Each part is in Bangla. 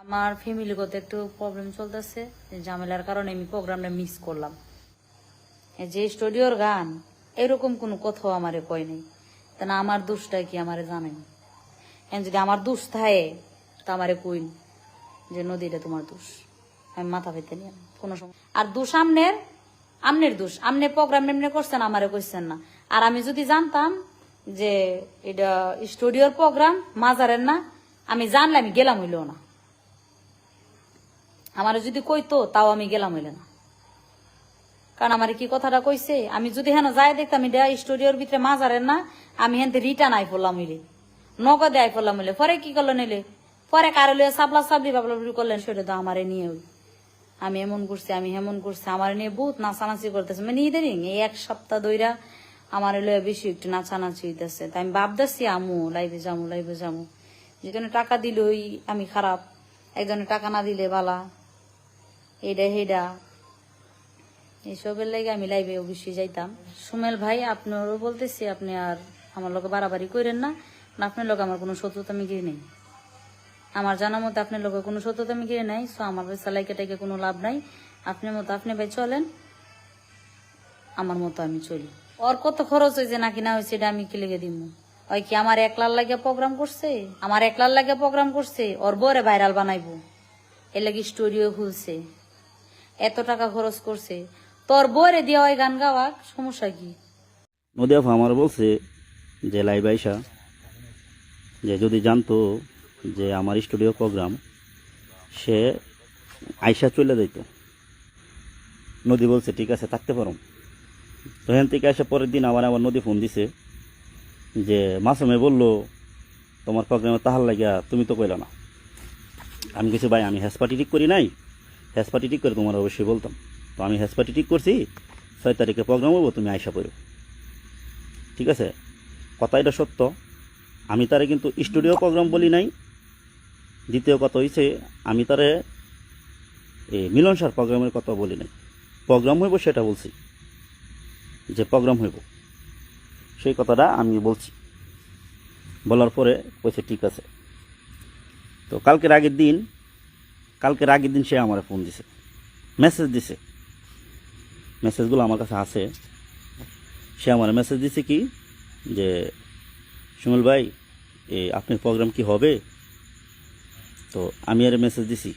আমার ফ্যামিলিগত একটু প্রবলেম চলতেছে। ঝামেলার কারণে আমি প্রোগ্রামটা মিস করলাম। যে স্টুডিওর গান, এরকম কোনো কথাও আমারে কয় নাই। তা আমার দোষটা কি আমারে জানেন? এখন যদি আমার দোষ থাকে, তা আমারে কইন যে নদীটা তোমার দোষ। আমি মাথা পেতে নিয়ে কোনো সময়। আর দোষ আমনের আমনের দোষ। আমনে প্রোগ্রাম এমনি করছেন, আমারে কইছেন না। আর আমি যদি জানতাম যে, এটা স্টুডিওর প্রোগ্রাম মাজারের না, আমি জানলে আমি গেলাম হইলেও না। আমার যদি কইতো, তাও আমি গেলাম হইলে না। কারণ আমার কি কথাটা কইছে? আমি যদি হেন যাই দেখতাম এটা স্টুডিওর ভিতরে মাজারের না, আমি হেনতে রিটার্ন আই পড়লাম হইলে। নগদে আই পড়লাম হইলে। পরে কি করল নিলে পরে কারও লিয়ে সাবলা সাবলি বাবলা করলেন, সেটা তো আমারে নিয়ে আমি এমন করছি, আমি হেমন করছি, আমার নিয়ে বহুত নাচানাচি করতেছে। মানে ইদারিং এই এক সপ্তাহ ধইরা আমার লয়ে বেশি একটু নাচানাচি হইতেছে। তাই আমি ভাবতেছি আমু লাইভে যামু লাইভে যামু। যেখানে টাকা দিলই আমি খারাপ, একজনে টাকা না দিলে বালা। এইটা হেডা। এইসবের লাগে আমি লাইভে অবশ্যই যাইতাম। সুমেল ভাই, আপনারও বলতেছি, আপনি আর আমার লোকে বাড়াবাড়ি করেন না। আপনার লোক আমার কোনো শত্রুতা আমি গিয়ে নেই। আমার জানা মতো আপনার লোকের কোনো সত্যতা আমি গিয়ে নাই সো আমার পয়সা লাইকে টাইকে কোনো লাভ নাই। আপনার মতো আপনি ভাই চলেন। আমার মতো আমি চলি। ওর কত খরচ হয়েছে নাকি না হয়েছে, এটা আমি কি লেগে দিব ওই কি আমার একলার লাগে প্রোগ্রাম করছে? আমার একলার লাগে প্রোগ্রাম করছে? ওর বরে ভাইরাল বানাইবো। এর লাগে স্টুডিও খুলছে। এত টাকা খরচ করছে। তোর বরে দিয়া ওই গান গাওয়াক সমস্যা কি? নদী আপা আমার বলছে যে, লাইভ আইসা, যে যদি জানতো যে আমার স্টুডিও প্রোগ্রাম, সে আইসা চলে যাইত। নদী বলছে, ঠিক আছে, থাকতে পারো। তো থেকে আসা পরের দিন আমার আমার নদী ফোন দিছে, যে, মাসুমে বলল, তোমার প্রোগ্রামে তাহার লাগিয়া তুমি তো কইলা না। আমি কিছু ভাই, আমি হ্যাসপাটি ঠিক করি নাই হ্যাসপাটি ঠিক করে তোমার অবশ্যই বলতাম। তো আমি হ্যাসপাটি ঠিক করছি, ছয় তারিখে প্রোগ্রাম হব, তুমি আইসা পড়ো। ঠিক আছে? কথা এটা সত্য। আমি তারে কিন্তু স্টুডিও প্রোগ্রাম বলি নাই। দ্বিতীয় কথা হয়েছে আমি তারে এই মিলন সার প্রোগ্রামের কথা বলি নাই। প্রোগ্রাম হইব সেটা বলছি। যে প্রোগ্রাম হইব। সেই কথাটা আমি বলছি। বলার পরে কইছে ঠিক আছে। তো কালকের আগের দিন কালকের আগের দিন সে আমার ফোন দিছে। মেসেজ দিছে। মেসেজগুলো আমার কাছে আছে। সে আমার মেসেজ দিছে কি? যে, সুমল ভাই, এ, আপনার প্রোগ্রাম কি হবে? তো আমি আর মেসেজ দিছি।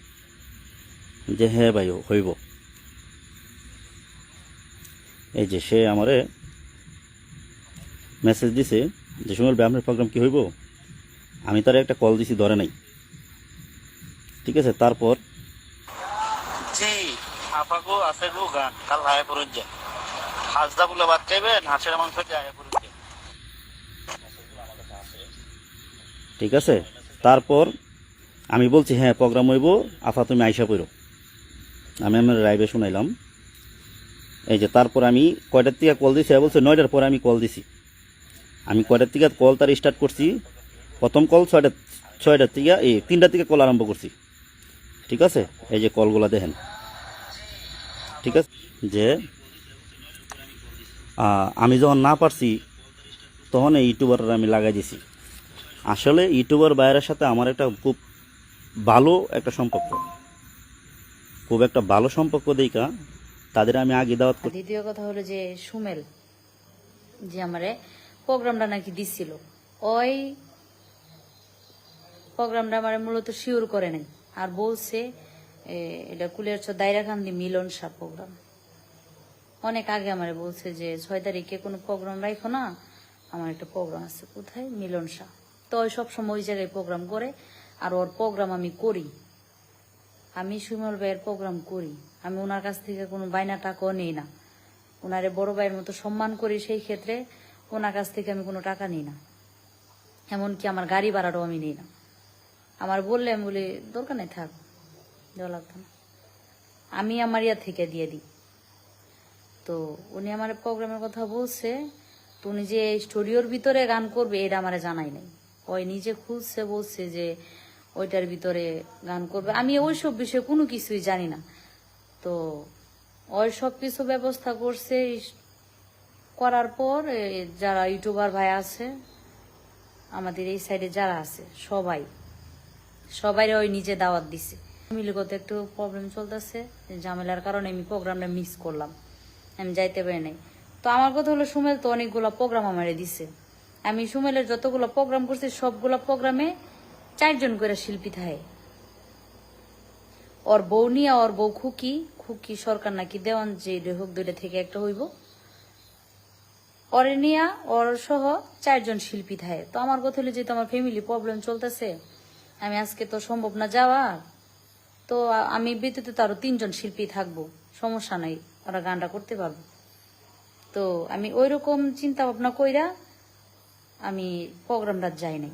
যে হ্যাঁ ভাই, হইব। এই যে সে আমারে মেসেজ দিছে যে, সুমল ভাই, আপনার প্রোগ্রাম কি হইব? আমি তার একটা কল দিছি, ধরে নাই। ঠিক আছে তারপর? ঠিক আছে তারপর আমি বলছি হ্যাঁ প্রোগ্রাম হইব আফা তুমি আইসা পড়ো। আমি আমার রাইবে শুনাইলাম। এই যে তারপর আমি কয়টার থেকে কল দিছি? বলছে নয়টার পরে আমি কল দিছি। আমি কয়টার থেকে কল তার স্টার্ট করছি? প্রথম কল ছয়টা ছয়টার থেকে এই তিনটার থেকে কল আরম্ভ করছি। ঠিক আছে? এই যে কলগুলো দেখেন। ঠিক আছে? যে আমি যখন না পারছি, তখন এই ইউটিউবাররা আমি লাগাই দিছি। আসলে ইউটিউবার বাইরের সাথে আমার একটা খুব ভালো একটা সম্পর্ক। খুব একটা ভালো সম্পর্ক দেখা, তাদের আমি আগে দাওয়াত করি। দ্বিতীয় কথা হলো যে, সুমেল, যে আমারে প্রোগ্রামটা নাকি দিছিল, ওই প্রোগ্রামটা আমার মূলত শিওর করে নাই। আর বলছে এটা কুলিয়ার দায়রাকান্দি মিলন শাহ প্রোগ্রাম অনেক আগে আমারে বলছে যে, ছয় তারিখে কোনো প্রোগ্রাম রাখো না, আমার একটা প্রোগ্রাম আছে, কোথায়? মিলন শাহ। তো ওই সবসময় ওই জায়গায় প্রোগ্রাম করে, আর ওর প্রোগ্রাম আমি করি। আমি সুমল ভাইয়ের প্রোগ্রাম করি। আমি ওনার কাছ থেকে কোনো বাইনা টাকাও নিই না। ওনারে বড় ভাইয়ের মতো সম্মান করি সেই ক্ষেত্রে, ওনার কাছ থেকে আমি কোনো টাকা নিই না। এমনকি আমার গাড়ি ভাড়াটাও আমি নিই না। আমার বললে আমি বলি, দরকার নেই, থাক, দেওয়া লাগতো না। আমি আমার ইয়া থেকে দিয়ে দিই। তো উনি আমার প্রোগ্রামের কথা বলছে, তো উনি যে স্টুডিওর ভিতরে গান করবে, এটা আমার জানাই নাই। ওই নিজে খুঁজছে বলছে যে ওইটার ভিতরে গান করবে। আমি ওইসব বিষয়ে কোনো কিছুই জানি না। তো ওই সব কিছু ব্যবস্থা করছে করার পর যারা ইউটিউবার ভাই আছে, আমাদের এই সাইডে যারা আছে, সবাই। সবাই ওই নিজে দাওয়াত দিছে। ফ্যামিলিগত একটু প্রবলেম চলতেছে, ঝামেলার কারণে আমি প্রোগ্রামটা মিস করলাম। আমি যাইতে পারি নাই। তো আমার কথা হলো, সুমেল তো অনেকগুলো প্রোগ্রাম আমারে দিছে। আমি সুমেলের যতগুলো প্রোগ্রাম করছি, সবগুলো প্রোগ্রামে চারজন করে শিল্পী থাকে। ওর বউ নিয়ে ওর বউ খুকি খুকি সরকার নাকি দেওয়ান, যে হোক দুইটা থেকে একটা হইব। ওরে নিয়া ওর সহ চারজন শিল্পী থাকে। তো আমার কথা হলো, যেহেতু আমার ফ্যামিলি প্রবলেম চলতেছে আমি আজকে তো সম্ভব না যাওয়া তো আমি ব্যতীত তো আরও তিনজন শিল্পী থাকব। সমস্যা নাই, ওরা গানটা করতে পারব। তো আমি ওই রকম চিন্তা ভাবনা কইরা আমি প্রোগ্রামটা যাই নাই।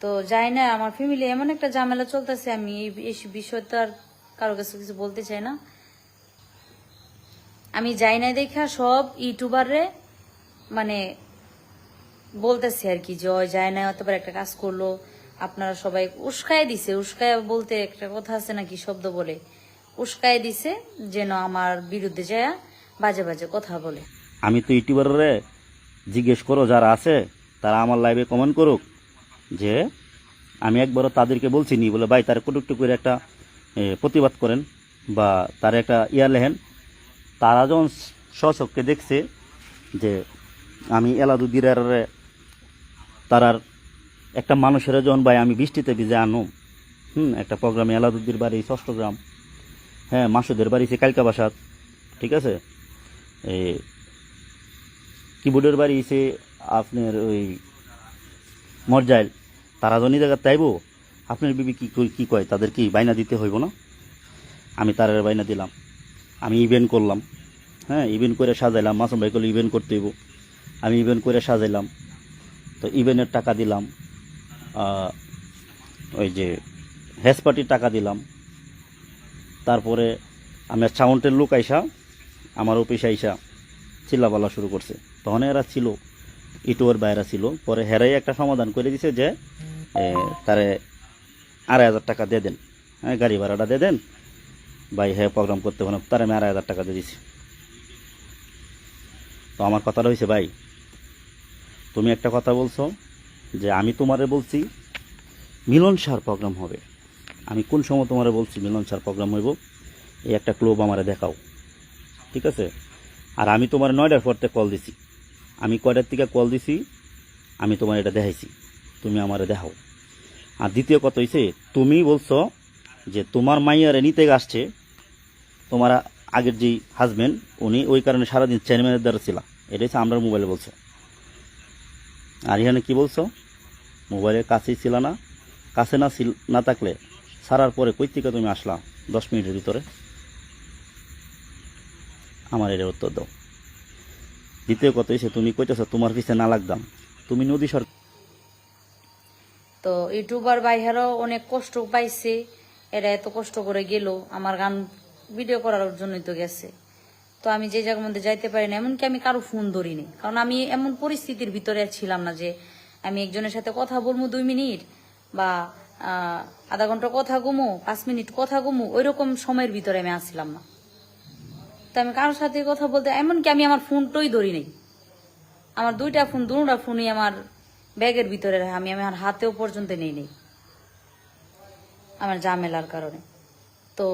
তো যাই না, আমার ফ্যামিলি এমন একটা ঝামেলা চলতেছে, আমি এই- বিষয়টা আর কারও কাছে কিছু বলতে চাই না। আমি যাই না দেখা সব ইউটিউবাররে মানে বলতেছে আর কি যে ওই যায় না হতে পারে একটা কাজ করল। আপনারা সবাই উস্কায় দিছে, উস্কায় বলতে একটা কথা আছে নাকি, শব্দ বলে। উস্কায় দিছে যেন আমার বিরুদ্ধে যায়, বাজে বাজে কথা বলে। আমি তো ইউটিউবারে জিজ্ঞেস করো, যারা আছে, তারা আমার লাইভে কমেন্ট করুক যে, আমি একবারও তাদেরকে বলছি নি, বলে, ভাই, তার কটুকটু করে একটা প্রতিবাদ করেন বা তার একটা ইয়া লেহেন তারা যখন স্বচক্ষে দেখছে যে, আমি এলাদুদ্দিরার তারার একটা মানুষের জন ভাই, আমি বৃষ্টিতে ভিজে আনো। হুম, একটা প্রোগ্রামে এলাদুদ্দির বাড়ি ষষ্ঠগ্রাম হ্যাঁ মাসুদের বাড়ি, সে কালকা ঠিক আছে? এই কিবোর্ডের বাড়ি এসে আপনার ওই মরজাইল। তারা জনি জায়গা তাইবো? আপনার বিবি কি কি কয়? তাদের কি বাইনা দিতে হইব না? আমি তারের বাইনা দিলাম। আমি ইভেন্ট করলাম। হ্যাঁ ইভেন্ট করে সাজাইলাম। মাসুম ভাই করলে ইভেন্ট করতে হইব। আমি ইভেন্ট করে সাজাইলাম। তো ইভেনের টাকা দিলাম ওই যে হেস পার্টির টাকা দিলাম। তারপরে আমার সাউন্ডের লোক আইসা, আমার অফিসে আইসা চিল্লা চিল্লাপাল্লা শুরু করছে। তখন এরা ছিল ইটুয়ার বাইরা ছিল। পরে হেরাই একটা সমাধান করে দিছে যে তারে আড়াই হাজার টাকা দিয়ে দেন। হ্যাঁ গাড়ি ভাড়াটা দিয়ে দেন। ভাই হ্যাঁ প্রোগ্রাম করতে হবে না তার আমি আড়াই হাজার টাকা দিয়ে দিছি। তো আমার কথাটা হয়েছে ভাই তুমি একটা কথা বলছো যে আমি তোমারে বলছি মিলন সার প্রোগ্রাম হবে। আমি কোন সময় তোমারে বলছি মিলন সার প্রোগ্রাম হইব? এই একটা ক্লোব আমারে দেখাও। ঠিক আছে? আর আমি তোমার নয়টার পরতে কল দিছি। আমি কয়টার থেকে কল দিছি? আমি তোমার এটা দেখাইছি। তুমি আমারে দেখাও। আর দ্বিতীয় কথা হয়েছে তুমি বলছো যে তোমার মাইয়ারে নিতে আসছে তোমার আগের যে হাজব্যান্ড উনি ওই কারণে সারাদিন চেয়ারম্যানের দ্বারা ছিল। এটা হচ্ছে আমরা মোবাইলে বলছো। আর এখানে কি বলছো? মোবাইলের কাছেই ছিল না। কাছে না ছিল না থাকলে সারার পরে কই থেকে তুমি আসলা? দশ মিনিটের ভিতরে। আমার এর উত্তর দাও। দ্বিতীয় কথা হচ্ছে তুমি কইতেছো তোমার পিছিয়ে না লাগতাম। তুমি নদী সর তো ইউটিউবার বাইহারও অনেক কষ্ট পাইছে। এরা এত কষ্ট করে গেল। আমার গান ভিডিও করার জন্যই তো গেছে। তো আমি যে জায়গার মধ্যে যাইতে পারি না, এমনকি আমি কারও ফোন ধরিনি। কারণ আমি এমন পরিস্থিতির ভিতরে ছিলাম না যে আমি একজনের সাথে কথা বলব দুই মিনিট বা আধা ঘণ্টা কথা ঘুমো পাঁচ মিনিট কথা ঘুমো ওই রকম সময়ের ভিতরে আমি আসছিলাম না। তো আমি কারোর সাথে কথা বলতে, এমনকি আমি আমার ফোনটাই ধরি নাই। আমার দুইটা ফোন, দুটা ফোনই আমার ব্যাগের ভিতরে রাখে, আমি আমার হাতেও পর্যন্ত নেই নেই। আমার ঝামেলার কারণে। তো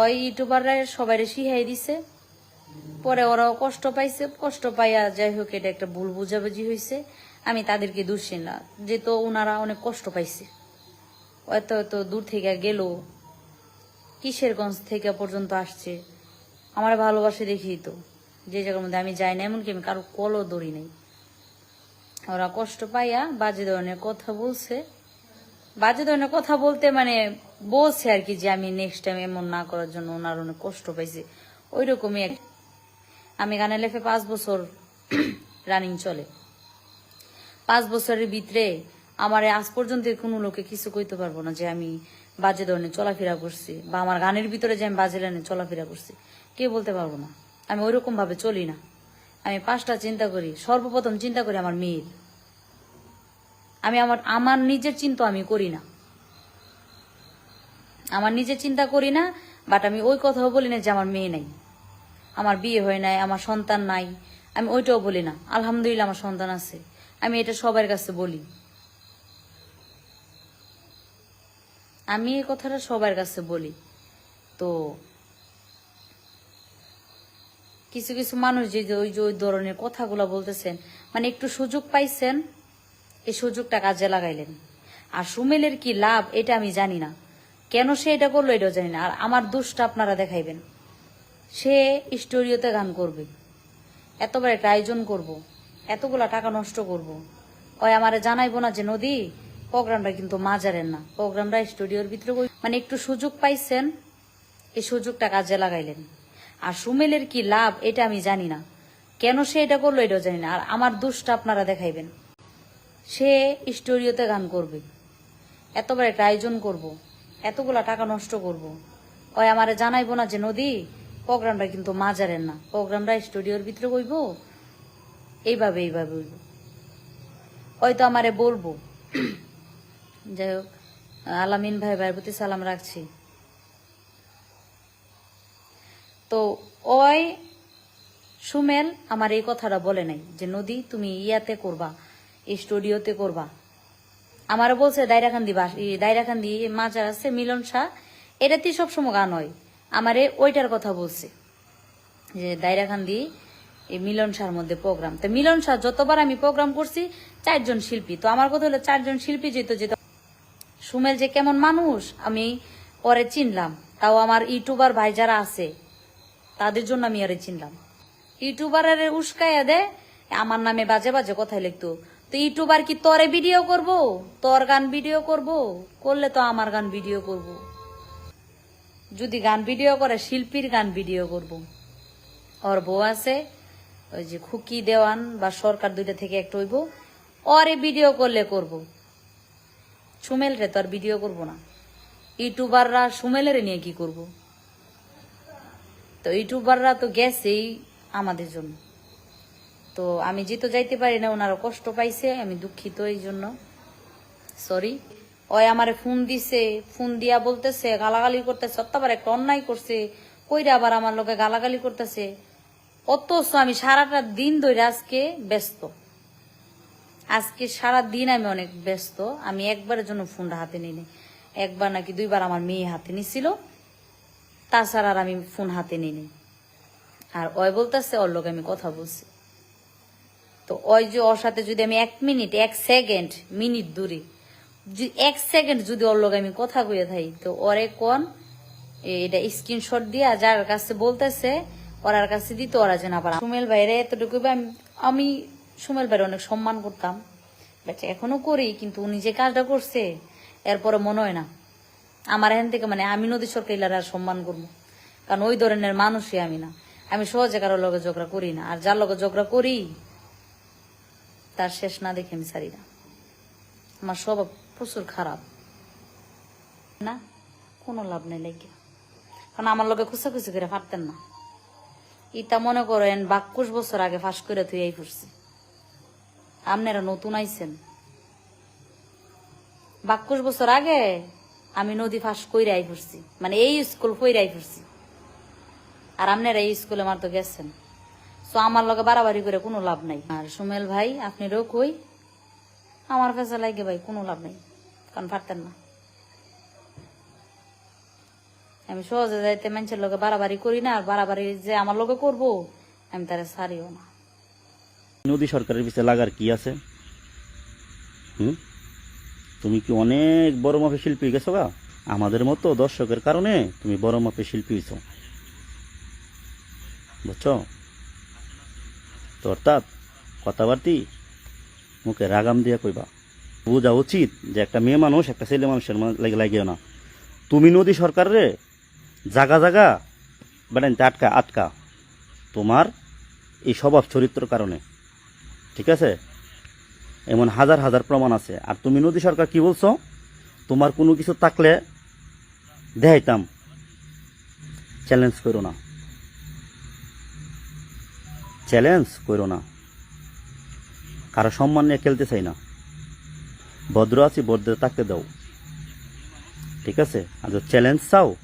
ওই ইউটিউবাররা সবাই শিখাই দিছে। পরে ওরাও কষ্ট পাইছে, কষ্ট পাইয়া যাই হোক, এটা একটা ভুল বুঝাবুঝি হয়েছে আমি তাদেরকে দোষী না, যেহেতু ওনারা অনেক কষ্ট পাইছে। এত এত দূর থেকে গেল কিশোরগঞ্জ থেকে পর্যন্ত আসছে? আমার ভালোবাসে দেখি তো, যে জায়গার মধ্যে আমি যাই না, এমনকি আমি কারও কলও দড়ি নেই। ওরা কষ্ট পাইয়া বাজে ধরনের কথা বলছে। বাজে ধরনের কথা বলতে মানে বলছে আর কি যে আমি নেক্সট টাইম এমন না করার জন্য ওনার অনেক কষ্ট পাইছে। ওই রকমই আমি গানে লেফে পাঁচ বছর রানিং চলে। পাঁচ বছরের ভিতরে আমার আজ পর্যন্ত কোনো লোকে কিছু কইতে পারব না যে আমি বাজে ধরনের চলাফেরা করছি, বা আমার গানের ভিতরে যে আমি বাজে লাইনে চলাফেরা করছি কে বলতে পারব না। আমি ওইরকম ভাবে চলি না। আমি পাঁচটা চিন্তা করি, সর্বপ্রথম চিন্তা করি আমার মেয়ের। আমি আমার আমার নিজের চিন্তা আমি করি না। আমার নিজের চিন্তা করি না বাট আমি ওই কথাও বলি না যে আমার মেয়ে নাই। আমার বিয়ে হয় নাই, আমার সন্তান নাই। আমি ওইটাও বলি না। আলহামদুলিল্লাহ আমার সন্তান আছে। আমি এটা সবার কাছে বলি। আমি এই কথাটা সবার কাছে বলি। তো কিছু কিছু মানুষ যে ওই যে ওই ধরনের কথাগুলো বলতেছেন মানে একটু সুযোগ পাইছেন, এই সুযোগটা কাজে লাগাইলেন। আর সুমেলের কি লাভ, এটা আমি জানি না। কেন সে এটা করল এটাও জানি না। আর আমার দোষটা আপনারা দেখাইবেন। সে স্টুডিওতে গান করবে এতবার একটা আয়োজন করব। এতগুলা টাকা নষ্ট করব। ওই আমারে জানাইবো না যে, নদী, প্রোগ্রামটা কিন্তু মাজারের না প্রোগ্রামটা স্টুডিওর ভিতরে মানে একটু সুযোগ পাইছেন, এই সুযোগটা কাজে লাগাইলেন আর সুমেলের কি লাভ, এটা আমি জানি না কেন সে এটা করল, এটাও জানি না আর আমার দোষটা আপনারা দেখাইবেন সে স্টুডিওতে গান করবে এতবার একটা আয়োজন করব। এতগুলা টাকা নষ্ট করব। ওই আমারে জানাইবো না যে, নদী প্রোগ্রামটা কিন্তু মাজারের না। প্রোগ্রামটা স্টুডিওর ভিতরে কইব এইভাবে এইভাবে হইব হয়তো আমারে বলব। যাই হোক, আলামিন ভাই, ভাইয়ের প্রতি সালাম রাখছি। তো ওই সুমেল আমার এই কথাটা বলে নাই যে, নদী, তুমি ইয়াতে করবা স্টুডিওতে করবা। আমারও বলছে দায়রাকান্দি বাস দায়রাকান্দি মাজার আছে মিলন শাহ এটাতেই সবসময় গান হয়। আমারে ওইটার কথা বলছে। যে দায়রাকান্দি এই মিলন শাহর মধ্যে প্রোগ্রাম তো মিলন শাহ যতবার আমি প্রোগ্রাম করছি, চারজন শিল্পী। তো আমার কথা হলো চারজন শিল্পী যেত যেত সুমেল যে কেমন মানুষ, আমি পরে চিনলাম। তাও আমার ইউটিউবার ভাই যারা আছে, তাদের জন্য আমি আরে চিনলাম। ইউটিউবারের উস্কাইয়া দে, আমার নামে বাজে বাজে কথাই লিখতো। তো ইউটিউবার কি তোরে ভিডিও করব? তোর গান ভিডিও করব? করলে তো আমার গান ভিডিও করব। যদি গান ভিডিও করে, শিল্পীর গান ভিডিও করব। ওর বউ আছে, ওই যে খুকি দেওয়ান বা সরকার দুইটা থেকে একটা হইব, ওরে ভিডিও করলে করব। সুমেল রে তো আর ভিডিও করব না। ইউটিউবাররা সুমেলের নিয়ে কি করব? তো ইউটিউবাররা তো গেছেই আমাদের জন্য। তো আমি যেহেতু যাইতে পারি না, ওনারা কষ্ট পাইছে, আমি দুঃখিত এই জন্য। সরি ওই আমারে ফোন দিছে, ফোন দিয়া বলতেছে, গালাগালি করতেছে অত্যাবার একটা অন্যায় করছে, কইরা আবার আমার লোকে গালাগালি করতেছে। অথচ আমি সারাটা দিন ধরে আজকে ব্যস্ত। আজকে সারা দিন আমি অনেক ব্যস্ত, আমি একবারের জন্য ফোনটা হাতে নিইনি। একবার নাকি দুইবার আমার মেয়ে হাতে নিছিল, তাছাড়া আর আমি ফোন হাতে নিইনি। আর ওই বলতেছে, ওর লোক আমি কথা বলছি। তো ওই যে ওর সাথে যদি আমি এক মিনিট, এক সেকেন্ড, মিনিট দূরে এক সেকেন্ড যদি ওর লোক আমি কথা কইয়া থাকি তো ওরে কোন? এটা স্ক্রিনশট দিয়া যার কাছে বলতেছে, ওরার কাছে দিত ওরা যেন আবার সুমেল ভাইরে এতটুকু আমি সুমেল ভাইরে অনেক সম্মান করতাম। বাট এখনও করি, কিন্তু উনি যে কাজটা করছে এরপরে মনে হয় না। আমার এখান থেকে মানে আমি নদী সরকার আর সম্মান করব। কারণ ওই ধরনের মানুষই আমি না। আমি সহজে কারোর লগে ঝগড়া করি না। আর যার লগে ঝগড়া করি, তার শেষ না দেখে আমি ছাড়ি না। আমার স্বভাব প্রচুর খারাপ। না, কোনো লাভ নেই লেগে। কারণ আমার লগে খুশাখুশি করে পারতেন না। ইটা মনে করেন, বাক্কুশ বছর আগে ফাঁস করে তুই এই ফুসছি আপনারা নতুন আইছেন। বাক্কুশ বছর আগে আমি নদী ফাঁস কইরে আই ফুসছি মানে এই স্কুল কইরে আই ফুসছি আর আপনারা এই স্কুলে আমার তো গেছেন। সো আমার লগে বাড়াবাড়ি করে কোনো লাভ নাই। আর সুমেল ভাই, আপনারও কই? আমার কাছে লাগে ভাই, কোনো লাভ নাই। কারণ পারতেন না। আমি সহজে যাইতে মানুষের লগে বাড়াবাড়ি করি না, আর বাড়াবাড়ি যে আমার লগে করব, আমি তারে সারিও না। নদী সরকারের পিছিয়ে লাগার কি আছে? হুম? তুমি কি অনেক বড় মাপের শিল্পী গেছো গা? আমাদের মতো দর্শকের কারণে তুমি বড় মাপের শিল্পী হইছো। বুঝছ? তো অর্থাৎ কথাবার্তি মুখে রাগাম দিয়া কইবা, বোঝা উচিত যে একটা মেয়ে মানুষ, একটা ছেলে মানুষের লাগিও না। তুমি নদী সরকারে জাগা জাগা বেড়াইতে আটকা আটকা। তোমার এই স্বভাব চরিত্র কারণে। ঠিক আছে? এমন হাজার হাজার প্রমাণ আছে। আর তুমি নদী সরকার কি বলছো? তোমার কোনো কিছু থাকলে দেখাইতাম। চ্যালেঞ্জ করো না। চ্যালেঞ্জ করো না। কারও সম্মান নিয়ে খেলতে চাই না। ভদ্র আছি, ভদ্র থাকতে দাও। ঠিক আছে? আর যদি চ্যালেঞ্জ চাও,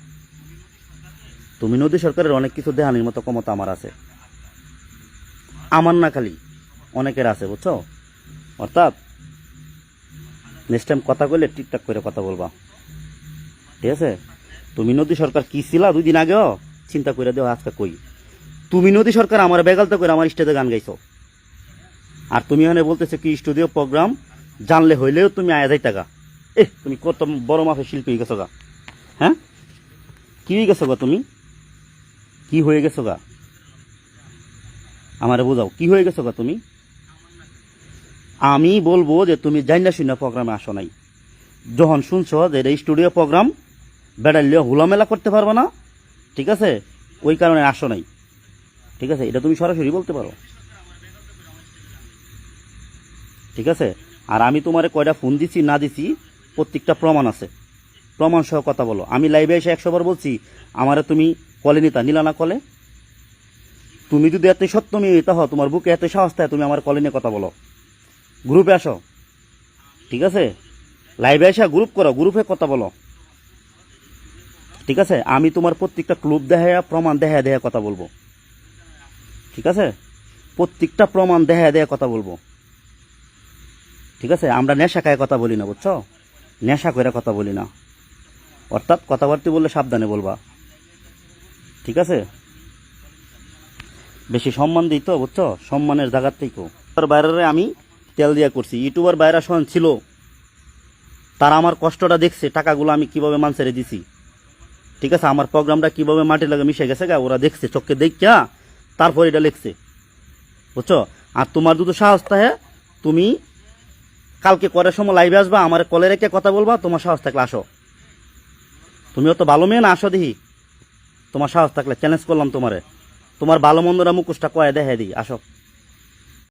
তুমি নদী সরকারের অনেক কিছু দেহানির মতো ক্ষমতা আমার আছে। আমার না খালি অনেকের আছে, বুঝছ? অর্থাৎ নেক্সট টাইম কথা কইলে ঠিকঠাক করে কথা বলবা। ঠিক আছে? তুমি নদী সরকার কি ছিলা দুই দিন আগেও? চিন্তা করে দেও আজকে কই। তুমি নদী সরকার আমার বেগালতা করে আমার স্টেজে গান গাইছো। আর তুমি এখানে বলতেছো কি স্টুডিও প্রোগ্রাম জানলে হইলেও তুমি আয়া যাই টাকা এ তুমি কত বড় মাপের শিল্পী গেছো গা। হ্যাঁ? কী হয়ে গেছো গা তুমি? কি হয়ে গেছো গা? আমারে বোঝাও, কি হয়ে গেছো গা তুমি? আমি বলব যে তুমি জাইনা শুনে প্রোগ্রামে আসো নাই। যখন শুনছো যে এটা স্টুডিও প্রোগ্রাম বেড়াইলে হুলামেলা করতে পারবে না, ঠিক আছে? ওই কারণে আসো নাই। ঠিক আছে? এটা তুমি সরাসরি বলতে পারো। ঠিক আছে? আর আমি তোমারে কয়টা ফোন দিছি, না দিছি, প্রত্যেকটা প্রমাণ আছে। প্রমাণ সহ কথা বলো। আমি লাইভে এসে একশো বার বলছি, আমারে তুমি কলে নিতা, নিলা না কলে তুমি যদি এত সত্য মেয়ে হও, তোমার বুকে এত সাহস থাকে, তুমি আমার কলে নিয়ে কথা বলো। গ্রুপে আসো। ঠিক আছে? লাইভে এসে গ্রুপ করো গ্রুপে কথা বলো। ঠিক আছে? আমি তোমার প্রত্যেকটা ক্লুব দেখায় প্রমাণ দেখায় দেখায় কথা বলব। ঠিক আছে? প্রত্যেকটা প্রমাণ দেখায় দেখায় কথা বলব। ঠিক আছে? আমরা নেশা খায় কথা বলি না, বুঝছ? নেশা করে কথা বলি না। অর্থাৎ কথাবার্তা বললে সাবধানে বলবা। ঠিক আছে? বেশি সম্মান দিই তো, বুঝছ? সম্মানের জায়গার থেকেও বাইরে আমি তেল দিয়া করছি। ইউটিউবার বাইরা শোন ছিল। তারা আমার কষ্টটা দেখছে, টাকাগুলো আমি কীভাবে মানসারে দিছি। ঠিক আছে? আমার প্রোগ্রামটা কীভাবে মাটি লাগে মিশে গেছে গা, ওরা দেখছে, চোখকে দেখা তারপর এটা লিখছে। বুঝছ? আর তোমার দুটো সাহস থাকে, তুমি কালকে করার সময় লাইভে আসবা? আমার কলে রেখে কথা বলবা, তোমার সাহস থাকলে আসো। তুমিও তো ভালো মেয়ে না, আসো দেখি। তোমার সাহস থাকলে চ্যালেঞ্জ করলাম তোমারে। তোমার ভালো মন্দরা মুখোশটা কয়ে দেখে দিই, আসো।